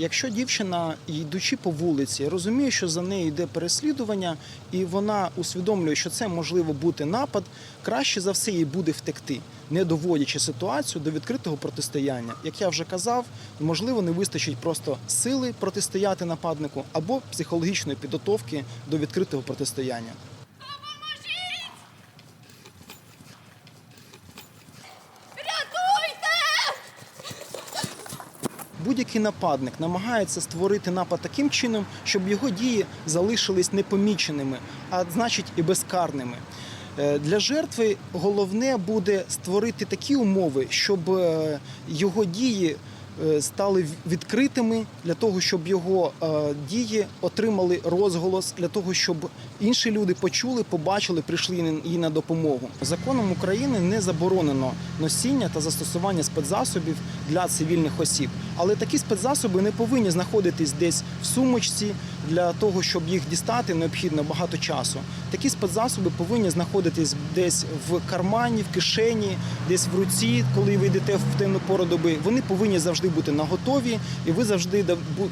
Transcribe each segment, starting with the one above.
Якщо дівчина, йдучи по вулиці, розуміє, що за нею йде переслідування, і вона усвідомлює, що це можливо бути напад, краще за все їй буде втекти, не доводячи ситуацію до відкритого протистояння. Як я вже казав, можливо, не вистачить просто сили протистояти нападнику або психологічної підготовки до відкритого протистояння. Будь-який нападник намагається створити напад таким чином, щоб його дії залишились непоміченими, а значить і безкарними. Е, Для жертви головне буде створити такі умови, щоб е, його дії стали відкритими для того, щоб його е, дії отримали розголос, для того, щоб інші люди почули, побачили, прийшли їй на допомогу. Законом України не заборонено носіння та застосування спецзасобів для цивільних осіб, але такі спецзасоби не повинні знаходитись десь в сумочці. Для того, щоб їх дістати, необхідно багато часу. Такі спецзасоби повинні знаходитись десь в кармані, в кишені, десь в руці, коли ви йдете в темну пору доби. Вони повинні завжди бути наготові, і ви завжди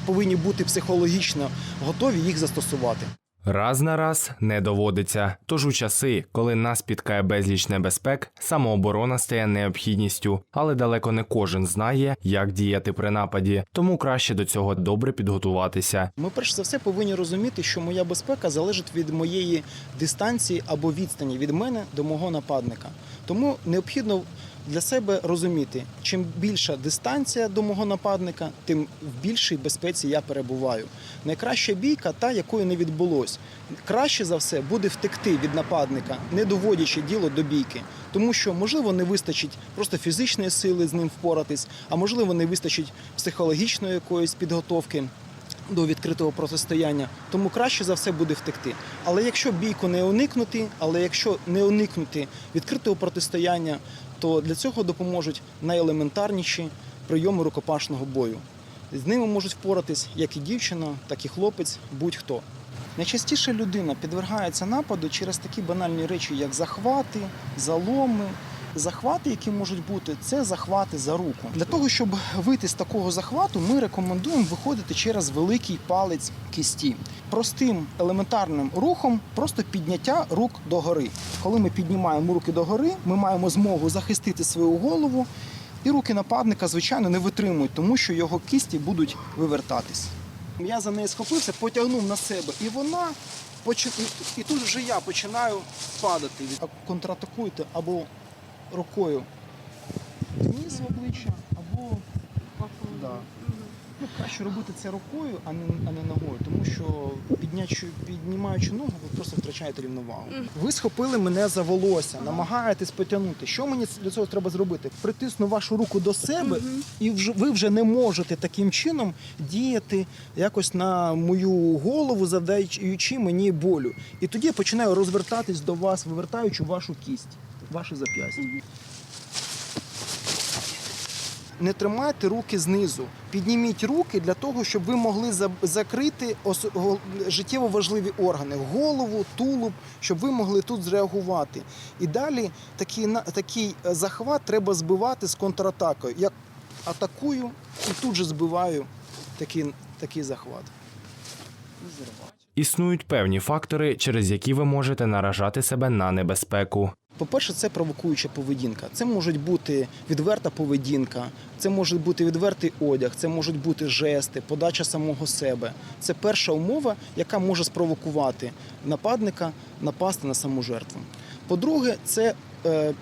повинні бути психологічно готові їх застосувати. Раз на раз не доводиться. Тож у часи, коли нас спіткає безліч небезпек, самооборона стає необхідністю, але далеко не кожен знає, як діяти при нападі, тому краще до цього добре підготуватися. Ми перш за все повинні розуміти, що моя безпека залежить від моєї дистанції або відстані від мене до мого нападника. Тому необхідно для себе розуміти, чим більша дистанція до мого нападника, тим в більшій безпеці я перебуваю. Найкраща бійка та, якої не відбулось. Краще за все буде втекти від нападника, не доводячи діло до бійки, тому що можливо не вистачить просто фізичної сили з ним впоратись, а можливо не вистачить психологічної якоїсь підготовки до відкритого протистояння, тому краще за все буде втекти. Але якщо бійку не уникнути, але якщо не уникнути відкритого протистояння, то для цього допоможуть найелементарніші прийоми рукопашного бою. З ними можуть впоратись як і дівчина, так і хлопець, будь-хто. Найчастіше людина підвергається нападу через такі банальні речі, як захвати, заломи. Захвати, які можуть бути, це захвати за руку. Для того, щоб вийти з такого захвату, ми рекомендуємо виходити через великий палець кисті. Простим елементарним рухом, просто підняття рук догори. Коли ми піднімаємо руки догори, ми маємо змогу захистити свою голову, і руки нападника, звичайно, не витримують, тому що його кісті будуть вивертатись. Я за неї схопився, потягнув на себе, і вона і- тут вже я починаю падати. Контратакуйте або рукою вниз в обличчя, або да. ну, краще робити це рукою, а не, а не ногою, тому що піднячу, піднімаючи ногу, ви просто втрачаєте рівновагу. Ви схопили мене за волосся, намагаєтесь потягнути. Що мені для цього треба зробити? Притисну вашу руку до себе, і вже ви вже не можете таким чином діяти якось на мою голову, завдаючи мені болю. І тоді я починаю розвертатись до вас, вивертаючи вашу кість, ваше зап'ястя. Не тримайте руки знизу. Підніміть руки для того, щоб ви могли закрити життєво важливі органи голову, тулуб, щоб ви могли тут зреагувати. І далі такий, такий е, захват треба збивати з контратакою. Я атакую і тут же збиваю такий, такий захват. Існують певні фактори, через які ви можете наражати себе на небезпеку. По-перше, це провокуюча поведінка. Це можуть бути відверта поведінка, це може бути відвертий одяг, це можуть бути жести, подача самого себе. Це перша умова, яка може спровокувати нападника напасти на саму жертву. По-друге, це е,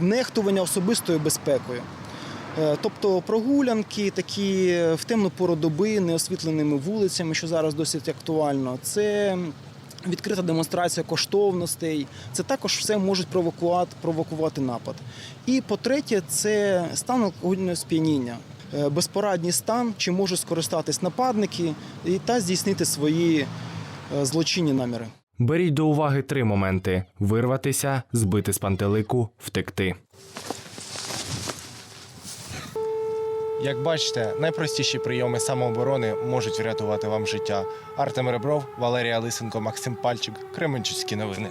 нехтування особистою безпекою. Е, Тобто прогулянки такі в темну пору доби, неосвітленими вулицями, що зараз досить актуально. Це відкрита демонстрація коштовностей. Це також все можуть провокувати, провокувати напад. І по-третє, це стан алкогольного сп'яніння. Е, Безпорадній стан, чи можуть скористатись нападники і та здійснити свої е, злочинні наміри. Беріть до уваги три моменти: вирватися, збити з пантелику, втекти. Як бачите, найпростіші прийоми самооборони можуть врятувати вам життя. Артем Ребров, Валерія Лисенко, Максим Пальчик, Кременчуцькі новини.